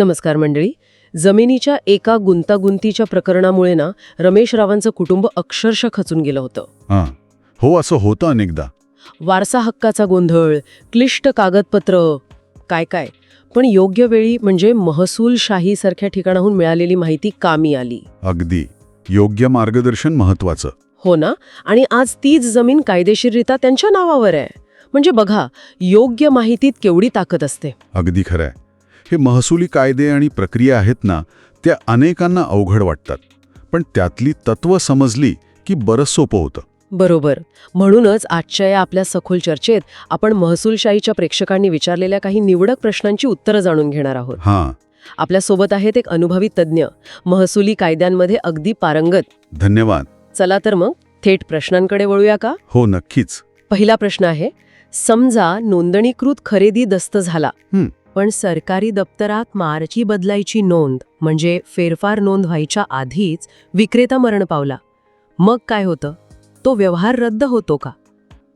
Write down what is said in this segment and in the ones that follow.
नमस्कार मंडळी. जमिनीच्या एका गुंतागुंतीच्या प्रकरणामुळे ना रमेश रावांचं कुटुंब अक्षरशः खचून गेलं होतं. हां. हो असं होतं अनेकदा. वारसा हक्काचा गोंधळ क्लिष्ट कागदपत्र काय काय. पण योग्य वेळी म्हणजे महसूलशाहीसारख्या ठिकाणाहून मिळालेली माहिती कामी आली. अगदी. योग्य मार्गदर्शन महत्वाचं हो ना? आणि आज तीच जमीन कायदेशीररित्या त्यांच्या नावावर आहे. म्हणजे बघा योग्य माहितीत केवढी ताकद असते. अगदी खरं आहे. हे महसुली कायदे आणि प्रक्रिया आहेत ना त्या अनेकांना अवघड वाटतात. पण त्यातली तत्व समजली की बरंच सोपं होतं. बरोबर. म्हणूनच आजच्या या आपल्या सखोल चर्चेत आपण महसूलशाहीच्या प्रेक्षकांनी विचारलेल्या काही निवडक प्रश्नांची उत्तरं जाणून घेणार आहोत. हां. आपल्यासोबत आहेत एक अनुभवी तज्ज्ञ महसुली कायद्यांमध्ये अगदी पारंगत. धन्यवाद. चला तर मग थेट प्रश्नांकडे वळूया का? हो नक्कीच. पहिला प्रश्न आहे समजा नोंदणीकृत खरेदी दस्त झाला. हं. पण सरकारी दप्तरात मारची बदलायची नोंद म्हणजे फेरफार नोंद व्हायच्या आधीच विक्रेता मरण पावला. मग काय होतं? तो व्यवहार रद्द होतो का?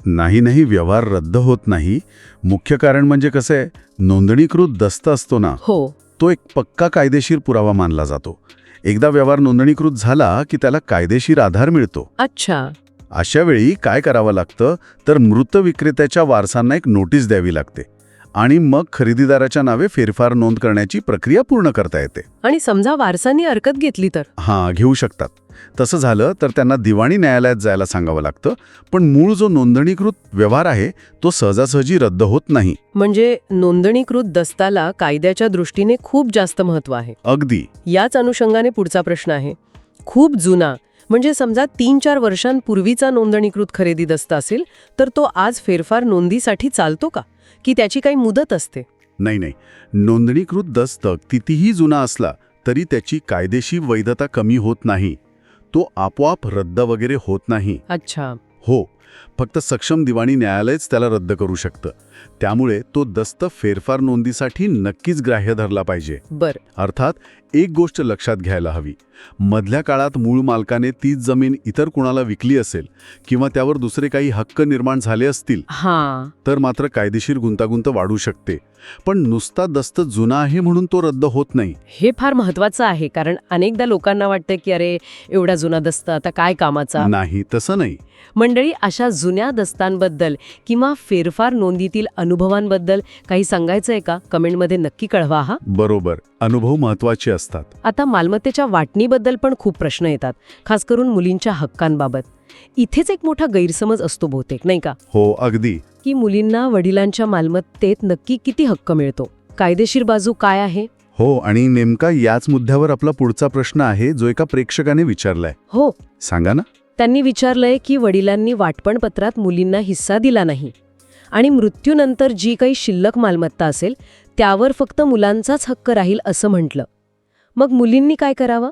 नाही नाही व्यवहार रद्द होत नाही. मुख्य कारण म्हणजे कसं आहे? नोंदणीकृत दस्त असतो ना. हो. तो एक पक्का कायदेशीर पुरावा मानला जातो. एकदा व्यवहार नोंदणीकृत झाला की त्याला कायदेशीर आधार मिळतो. अच्छा. अशा वेळी काय करावं लागतं? तर मृत विक्रेत्याच्या वारसांना एक नोटीस द्यावी लागते. आणि मग खरेदीदाराच्या नावे फेरफार नोंद करण्याची प्रक्रिया पूर्ण करता येते. आणि समजा वारसांनी हरकत घेतली तर? हां घेऊ शकतात. तसं झालं तर त्यांना दिवाणी न्यायालयात जायला सांगावं लागतं पण मूळ जो नोंदणीकृत व्यवहार आहे तो सहजासहजी रद्द होत नाही. म्हणजे नोंदणीकृत दस्ताला कायद्याच्या दृष्टीने खूप जास्त महत्त्व आहे. अगदी. याच अनुषंगाने पुढचा प्रश्न आहे. खूप जुना म्हणजे समजा तीन चार वर्षांपूर्वीचा नोंदणीकृत खरेदी दस्ता असेल तर तो आज फेरफार नोंदीसाठी चालतो का? की त्याची काही मुदत असते. नाही नाही. नोंदणीकृत दस्तक कितीही जुना असला तरी त्याची कायदेशीर वैधता कमी होत नाही. तो आपोआप रद्द वगैरे होत नाही. अच्छा. हो. फक्त सक्षम दिवाणी न्यायालयच त्याला रद्द करू शकतं. त्यामुळे तो दस्त फेरफार नोंदीसाठी नक्कीच ग्राह्य धरला पाहिजे. बर. अर्थात एक गोष्ट लक्षात घ्यायला हवी. मधल्या काळात मूळ मालकाने तीच जमीन इतर कुणाला विकली असेल किंवा त्यावर दुसरे काही हक्क निर्माण झाले असतील हा. तर मात्र कायदेशीर गुंतागुंत वाढू शकते. पण नुसता दस्त जुना आहे म्हणून तो रद्द होत नाही. हे फार महत्वाचं आहे कारण अनेकदा लोकांना वाटतं की अरे एवढा जुना दस्त आता काय कामाचा? नाही तसं नाही. मंडळी अशा जुन्या दस्तांबद्दल किंवा फेरफार नोंदीतील अनुभवांबद्दल काही सांगायचं आहे का? कमेंटमध्ये नक्की कळवा हा. बरोबर. अनुभव महत्त्वाचे असतात. आता मालमत्तेच्या वाटणीबद्दल पण खूप प्रश्न येतात खास करून मुलींच्या हक्कांबाबत. इथेच एक मोठा गैरसमज असतो बहुतेक नाही का? हो अगदी. की मुलींना वडिलांच्या मालमत्तेत नक्की किती हक्क मिळतो? कायदेशीर बाजू काय आहे? हो आणि नेमका याच मुद्द्यावर आपला पुढचा प्रश्न आहे जो एका प्रेक्षकाने विचारलाय. हो. सांगा ना. त्यांनी विचारलंय की वडिलांनी वाटपणपत्रात मुलींना हिस्सा दिला नाही. आणि मृत्यूनंतर जी काही शिल्लक मालमत्ता असेल त्यावर फक्त मुलांचाच हक्क राहील असं म्हटलं. मग मुलींनी काय करावं?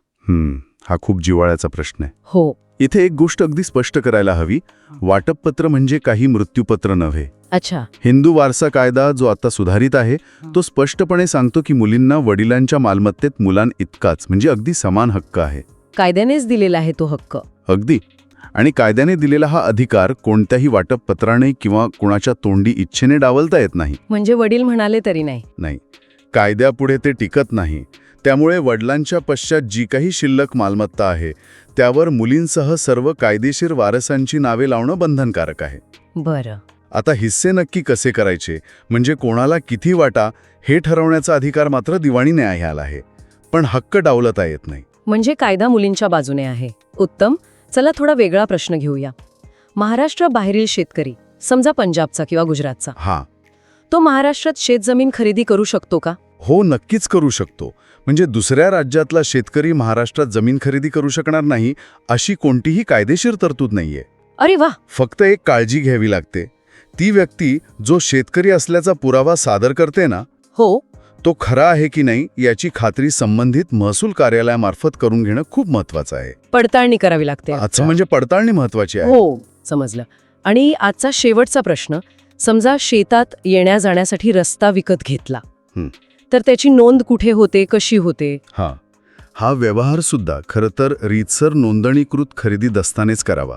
हा खूप जिवाळ्याचा प्रश्न आहे. हो. इथे एक गोष्ट अगदी स्पष्ट करायला हवी. वाटपपत्र म्हणजे काही मृत्यूपत्र नव्हे. अच्छा. हिंदू वारसा कायदा जो आता सुधारित आहे तो स्पष्टपणे सांगतो की मुलींना वडिलांच्या मालमत्तेत मुलां इतकाच म्हणजे अगदी समान हक्क आहे. कायद्यानेच दिलेला आहे तो हक्क. अगदी. आणि कायद्याने दिलेला हा अधिकार कोणत्याही वाटपपत्राने किंवा कुणाच्या तोंडी इच्छेने डावलता येत नाही. म्हणजे वडील म्हणाले तरी नाही. नाही. कायद्यापुढे ते टिकत नाही. त्यामुळे वडिलांच्या पश्चात जी काही शिल्लक मालमत्ता आहे त्यावर मुलींसह सर्व कायदेशीर वारसांची नावे लावणं बंधनकारक आहे. बरं. आता हिस्से नक्की कसे करायचे? म्हणजे कोणाला किती वाटा हे ठरवण्याचा अधिकार मात्र दिवाणी न्यायालयाला आहे. पण हक्क डावलता येत नाही. म्हणजे कायदा मुलींच्या बाजूने आहे. उत्तम. चला थोडा वेगळा प्रश्न घेऊया. महाराष्ट्र बाहेरील शेतकरी समजा पंजाबचा किंवा गुजरातचा हा. तो महाराष्ट्रात शेतजमीन खरेदी करू शकतो का? हो नक्कीच करू शकतो. म्हणजे दुसऱ्या राज्यातला शेतकरी महाराष्ट्रात जमीन खरेदी करू शकणार नाही अशी कोणतीही कायदेशीर तरतूद नाहीये. अरे वा! फक्त एक काळजी घ्यावी लागते. ती व्यक्ती जो शेतकरी असल्याचा पुरावा सादर करते ना हो. तो खरा आहे की नाही याची खात्री संबंधित महसूल कार्यालयामार्फत करून घेणं खूप महत्वाचं आहे. पडताळणी करावी लागते आजचं म्हणजे पडताळणी महत्वाची आहे. हो समजलं. आणि आजचा शेवटचा प्रश्न समजा शेतात येण्या जाण्यासाठी रस्ता विकत घेतला. तर त्याची नोंद कुठे होते कशी होते? हा. हा व्यवहार सुद्धा खरं तर रीतसर नोंदणीकृत खरेदी दस्तानेच करावा.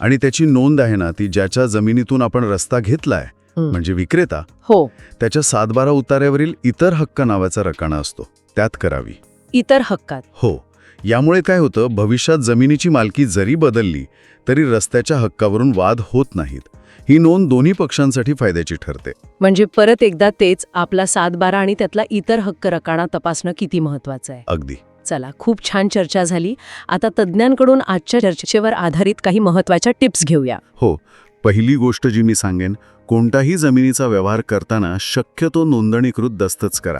आणि त्याची नोंद आहे ना ती ज्याच्या जमिनीतून आपण रस्ता घेतलाय. म्हणजे विक्रेता हो. त्याच्या सातबारा उतार्यावरील इतर हक्क नावाचा रकाना असतो. त्यात करावी. इतर हक्कात. हो. यामुळे काय होतं भविष्यात जमिनीची मालकी जरी बदलली तरी रस्त्याच्या हक्कावरून वाद होत नाहीत. ही नोंद दोन्ही पक्षांसाठी फायद्याची ठरते. म्हणजे परत एकदा तेच आपला सात बारा आणि त्यातला इतर हक्क रकाना तपासणं किती महत्वाचं आहे? अगदी. चला खूप छान चर्चा झाली. आता तज्ज्ञांकडून आजच्या चर्चेवर आधारित काही महत्त्वाच्या टिप्स घेऊया. हो. पहिली गोष्ट जी मी सांगेन कोणताही जमिनीचा व्यवहार करताना शक्यतो नोंदणीकृत दस्तच करा.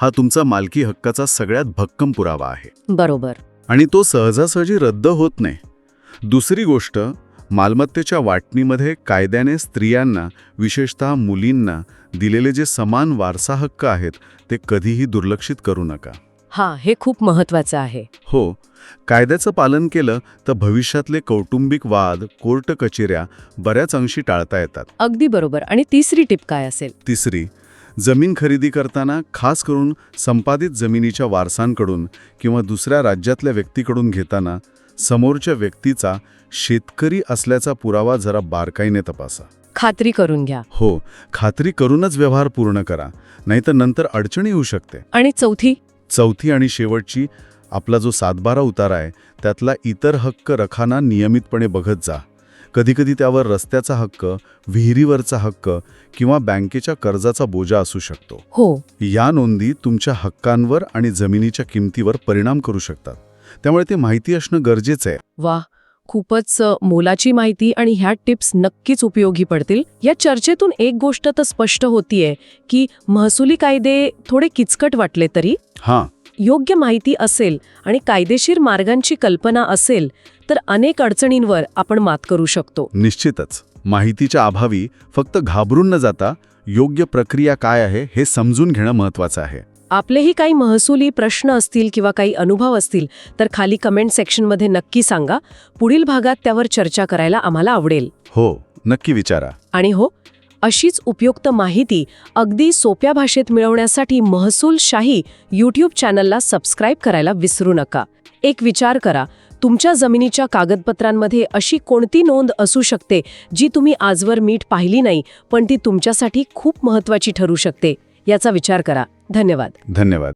हा तुमचा मालकी हक्काचा सगळ्यात भक्कम पुरावा आहे. बरोबर. आणि तो सहजासहजी रद्द होत नाही. दुसरी गोष्ट मालमत्तेच्या वाटणीमध्ये कायद्याने स्त्रियांना विशेषतः मुलींना दिलेले जे समान वारसा हक्क आहेत ते कधीही दुर्लक्षित करू नका. हा हे खूप महत्वाचं आहे. हो कायद्याचं पालन केलं तर भविष्यातले कौटुंबिक वाद कोर्ट कचेऱ्या बऱ्याच अंशी टाळता येतात. अगदी बरोबर. आणि तिसरी टिप काय असेल? तिसरी जमीन खरेदी करताना खास करून संपादित जमिनीच्या वारसांकडून किंवा दुसऱ्या राज्यातल्या व्यक्तीकडून घेताना समोरच्या व्यक्तीचा शेतकरी असल्याचा पुरावा जरा बारकाईने तपासा. खात्री करून घ्या. हो खात्री करूनच व्यवहार पूर्ण करा नाहीतर नंतर अडचणी येऊ शकते. आणि चौथी चौथी आणि शेवटची आपला जो सातबारा उतारा आहे त्यातला इतर हक्क रखाना नियमितपणे बघत जा. कधीकधी त्यावर रस्त्याचा हक्क विहिरीवरचा हक्क किंवा बँकेच्या कर्जाचा बोजा असू शकतो. हो. या नोंदी तुमच्या हक्कांवर आणि जमिनीच्या किमतीवर परिणाम करू शकतात. त्यामुळे ते माहिती असणं गरजेचं आहे. वा खूपच मोलाची माहिती आणि ह्या टिप्स नक्कीच उपयोगी पडतील. या चर्चेतून एक गोष्ट तर स्पष्ट होतीये की महसुली कायदे थोडे किचकट वाटले तरी? हां. योग्य माहिती असेल आणि कायदेशीर मार्गांची कल्पना असेल तर अनेक अडचणींवर आपण मात करू शकतो. निश्चितच. माहितीच्या अभावी फक्त घाबरून न जाता योग्य प्रक्रिया काय आहे हे समजून घेणं महत्त्वाचं आहे. आपलेही काही महसुली प्रश्न असतील किंवा काही अनुभव असतील तर खाली कमेंट सेक्शनमध्ये नक्की सांगा. पुढील भागात त्यावर चर्चा करायला आम्हाला आवडेल. हो नक्की विचारा. आणि हो अशीच उपयुक्त माहिती अगदी सोप्या भाषेत मिळवण्यासाठी महसूल शाही यूट्यूब चॅनलला सबस्क्राईब करायला विसरू नका. एक विचार करा तुमच्या जमिनीच्या कागदपत्रांमध्ये अशी कोणती नोंद असू शकते जी तुम्ही आजवर मीठ पाहिली नाही पण ती तुमच्यासाठी खूप महत्वाची ठरू शकते? याचा विचार करा. धन्यवाद. धन्यवाद.